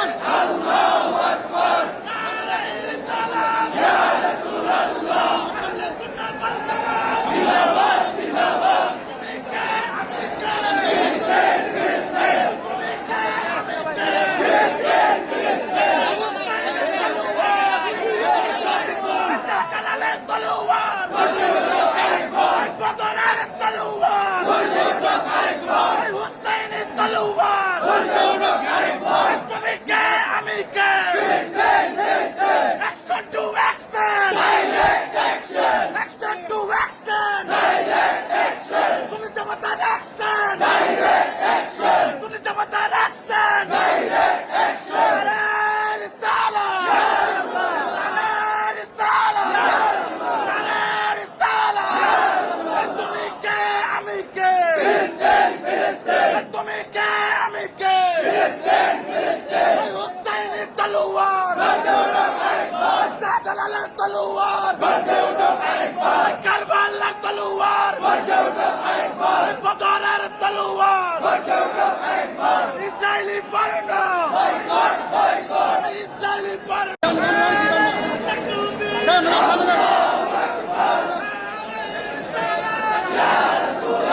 আল্লাহ। কে? আমি কে? Action to action action to action তুমি জমাতার অ্যাকশন শাহজালালের তলোয়ার কারবালার তলোয়ার বদরের তলোয়ার ইসরায়েলি বর্ণ ইসরায়েলি বর্ণ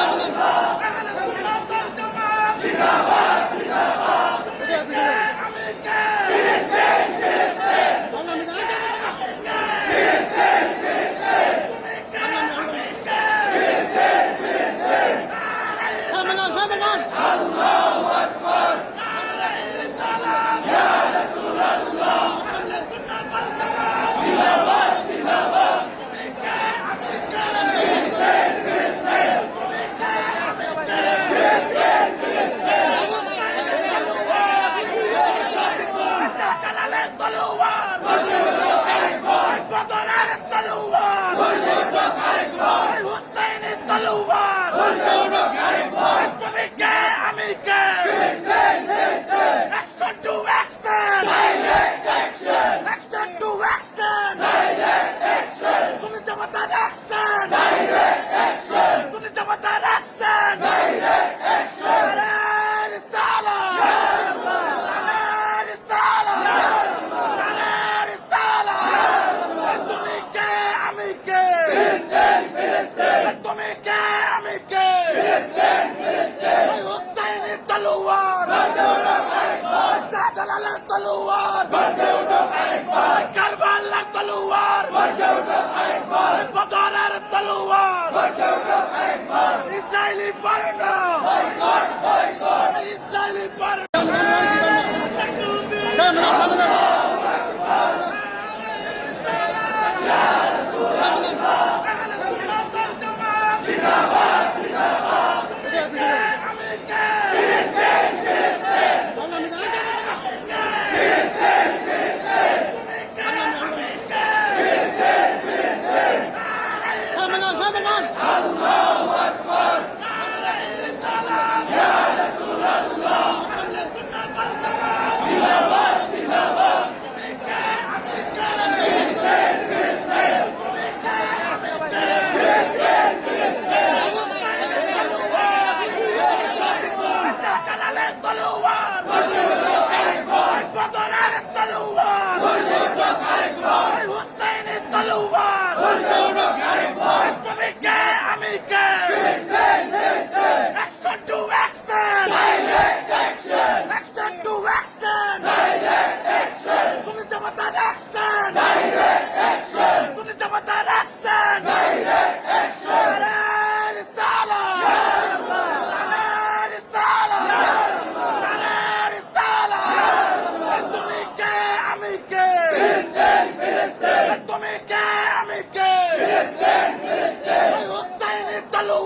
শাহজালালের বদরের তলোয়ার ইসরায়েলি বর্ণ ইসরায়েলি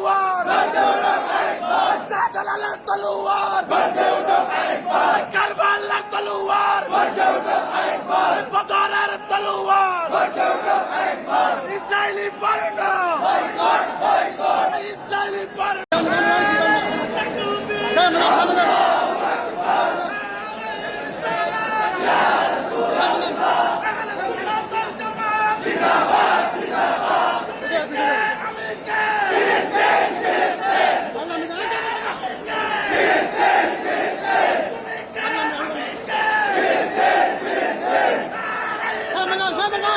তলোয়ার। শাহজালালের তলোয়ার। কারবালার তলোয়ার। বদরের তলোয়ার। ইসরায়েলি বর্ণ Israeli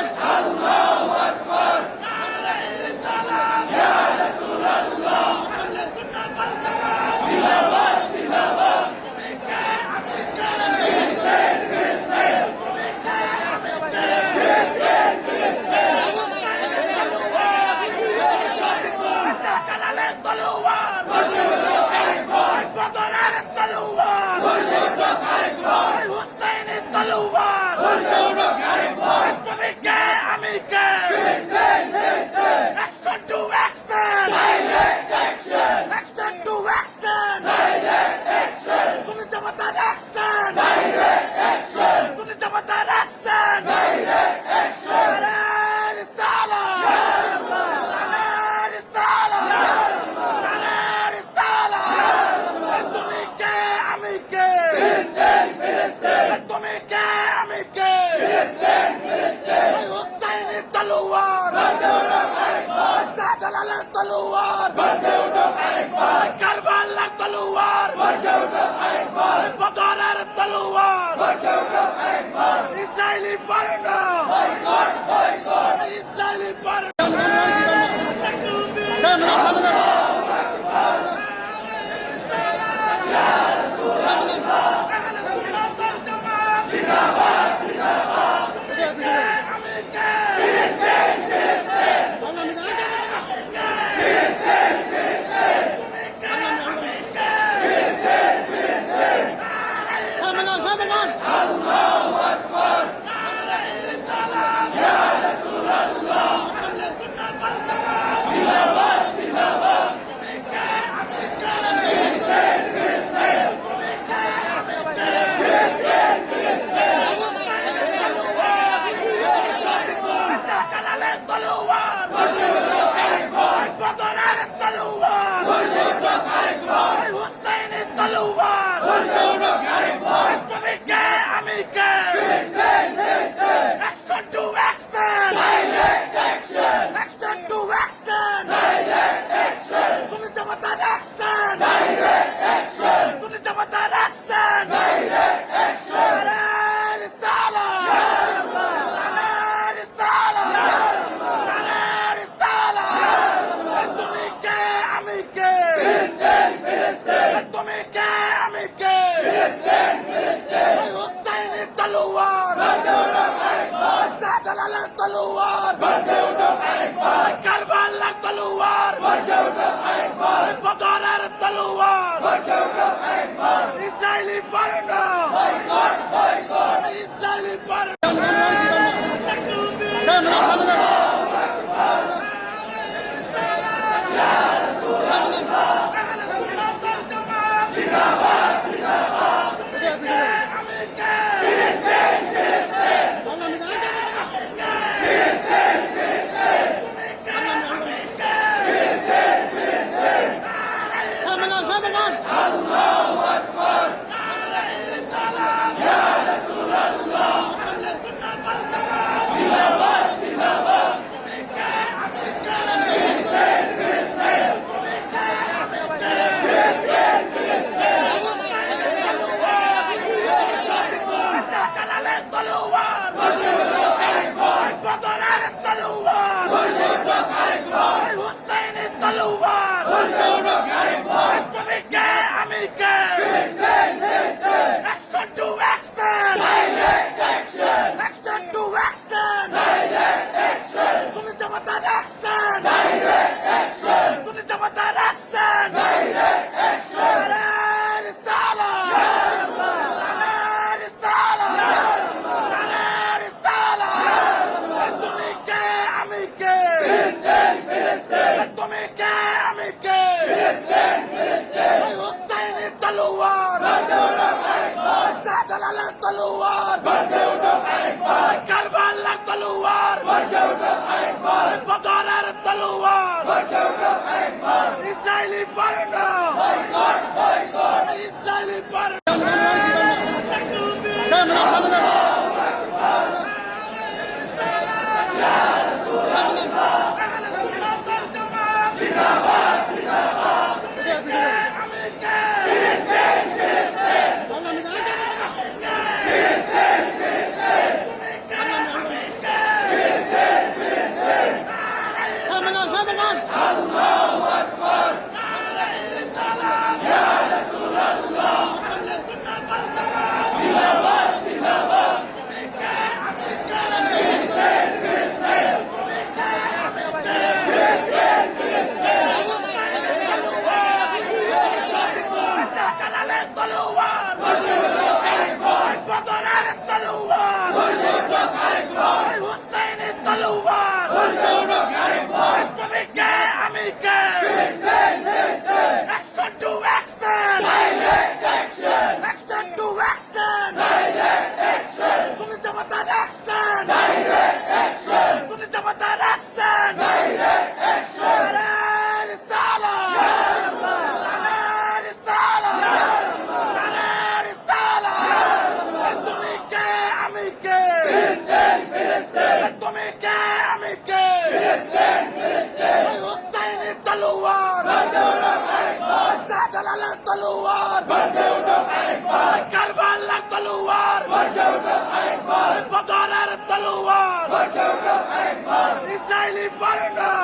Allahu Akbar! Hussein Taluwa! keluar! Menjauhkan Israeli Parlemen! আলার তলোয়ার। গর্জে উঠো আরেকবার। কারবালার তলোয়ার। গর্জে উঠো আরেকবার। বদরের তলোয়ার। গর্জে উঠো আরেকবার। ইসরায়েলি পরনা। বয়কট বয়কট ইসরায়েলি পরনা। ¡Suéltalo, Daughter of Talwar! Israeli Parana! Boycott! Boycott! Israeli Parana! keluar Berge udah Akbar Karbala keluar Berge udah Akbar Bodorer keluar Berge udah Akbar Israeli foreigner